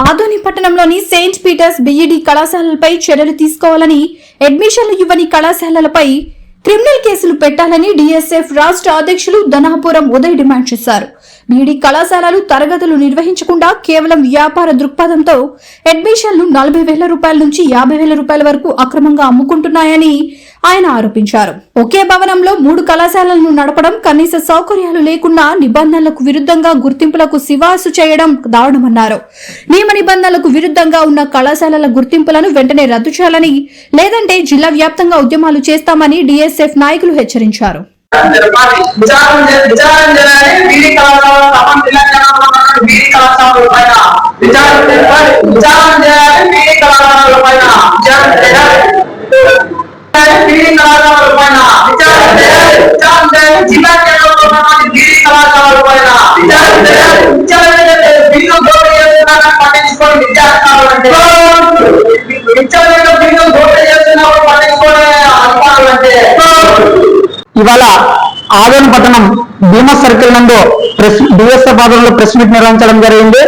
ఆదోని పట్టణంలోని Saint Peter's B Ed కళాశాలలపై చర్యలు తీసుకోవాలని అడ్మిషన్లు ఇవ్వని కళాశాలలపై క్రిమినల్ కేసులు పెట్టాలని డిఎస్ఎఫ్ రాష్ట్ర అధ్యక్షులు ధనాపురం ఉదయ్ డిమాండ్ చేశారు. బీడీ కళాశాలలు తరగతులు నిర్వహించకుండా కేవలం వ్యాపార దృక్పథంతో అడ్మిషన్లు నలభై వేల రూపాయల నుంచి యాభై వేల రూపాయల వరకు అక్రమంగా అమ్ముకుంటున్నాయని ఆయన ఆరోపించారు. ఒకే భవనంలో మూడు కళాశాలలను నడపడం కనీస సౌకర్యాలు లేకుండా నిబంధనలకు విరుద్ధంగా గుర్తింపులకు సిఫార్సు చేయడం దారుణమన్నారు. నియమ నిబంధనలకు విరుద్ధంగా ఉన్న కళాశాలల గుర్తింపులను వెంటనే రద్దు చేయాలని లేదంటే జిల్లా వ్యాప్తంగా ఉద్యమాలు చేస్తామని డిఎస్ఎఫ్ నాయకులు హెచ్చరించారు. జరపాలి బిల్లు దోపిడీ చేస్తున్నప్పుడు ఇవాళ ఆదోని పట్టణం భీమా సర్కిల్ నందు ప్రెస్ డిఎస్ఎఫ్ ఆధ్వర్యంలో ప్రెస్ మీట్ నిర్వహించడం జరిగింది.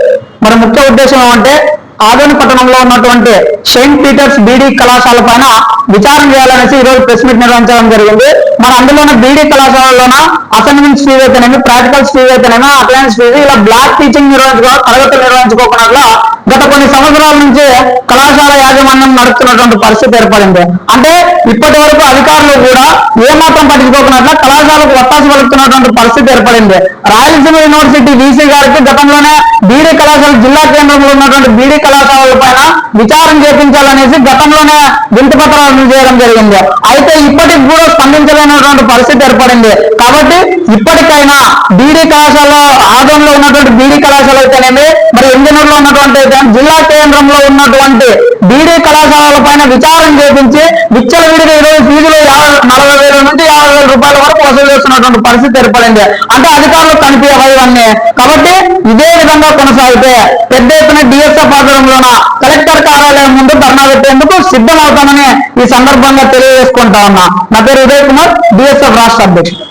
మరి ముఖ్య ఉద్దేశం ఏమంటే ఆదోని పట్టణంలో ఉన్నటువంటి సెయింట్ పీటర్స్ బీడీ కళాశాల పైన విచారణ చేయాలనేసి ఈ రోజు ప్రెస్ మీట్ నిర్వహించడం జరిగింది. మరి అందులోనే బీడీ కళాశాలలోన అసైన్మెంట్స్ ఫీజు అయితేనేమి ప్రాక్టికల్స్ ఫీజు అయితేనేమి అటెండెన్స్ ఫీజు ఇలా బ్లాక్ టీచింగ్ నిర్వహించుకో తరగతులు నిర్వహించుకోకుండా గత కొన్ని సంవత్సరాల నుంచి కళాశాల యాజమాన్యం నడుపుతున్నటువంటి పరిస్థితి ఏర్పడింది. అంటే ఇప్పటి వరకు అధికారులు కూడా ఏమాత్రం పట్టించుకోకున్నట్లు కళాశాలకు ఒత్తాసు పలుకుతున్నటువంటి పరిస్థితి ఏర్పడింది. రాయలసీమ యూనివర్సిటీ వీసీ గారికి గతంలోనే బీడీ కళాశాల జిల్లా కేంద్రంలో ఉన్నటువంటి బీడీ కళాశాలల పైన విచారం చేపించాలనేసి గతంలోనే వింటి పత్రాలు చేయడం జరిగింది. అయితే ఇప్పటికి కూడా స్పందించలేనటువంటి పరిస్థితి ఏర్పడింది. కాబట్టి ఇప్పటికైనా బీడీ కళాశాల ఆదంలో ఉన్నటువంటి బీడీ కళాశాల అయితేనేమి మరి ఎంజనూరులో ఉన్నటువంటి అయితే జిల్లా కేంద్రంలో ఉన్నటువంటి బీడీ కళాశాలల పైన విచారణ చేపించి విచ్చలవిడిగా ఈరోజు ఫీజులు యాభై నలభై వేల నుంచి యాభై వేల రూపాయల వరకు వసూలు చేస్తున్నటువంటి పరిస్థితి ఏర్పడింది. అంటే అధికారులు కనిపించవు ఇవన్నీ కాబట్టి ఇదే విధంగా కొనసాగితే పెద్ద ఎత్తున డిఎస్ఎఫ్ ఆధ్వర్యంలోన కలెక్టర్ కార్యాలయం ముందు ధర్నా పెట్టేందుకు సిద్ధమవుతామని ఈ సందర్భంగా తెలియజేసుకుంటా ఉన్నా. నా పేరు ఉదయ్ కుమార్ డిఎస్ఎఫ్ రాష్ట్ర అధ్యక్షుడు.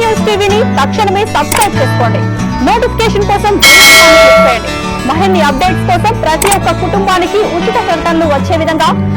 న్యూస్ టీవీని తక్షణమే సబ్స్క్రైబ్ చేసుకోండి. నోటిఫికేషన్ కోసం బెల్ అప్డేట్స్ కోసం ప్రతి ఒక్క కుటుంబానికి ఉచిత ప్రకటనలు వచ్చే విధంగా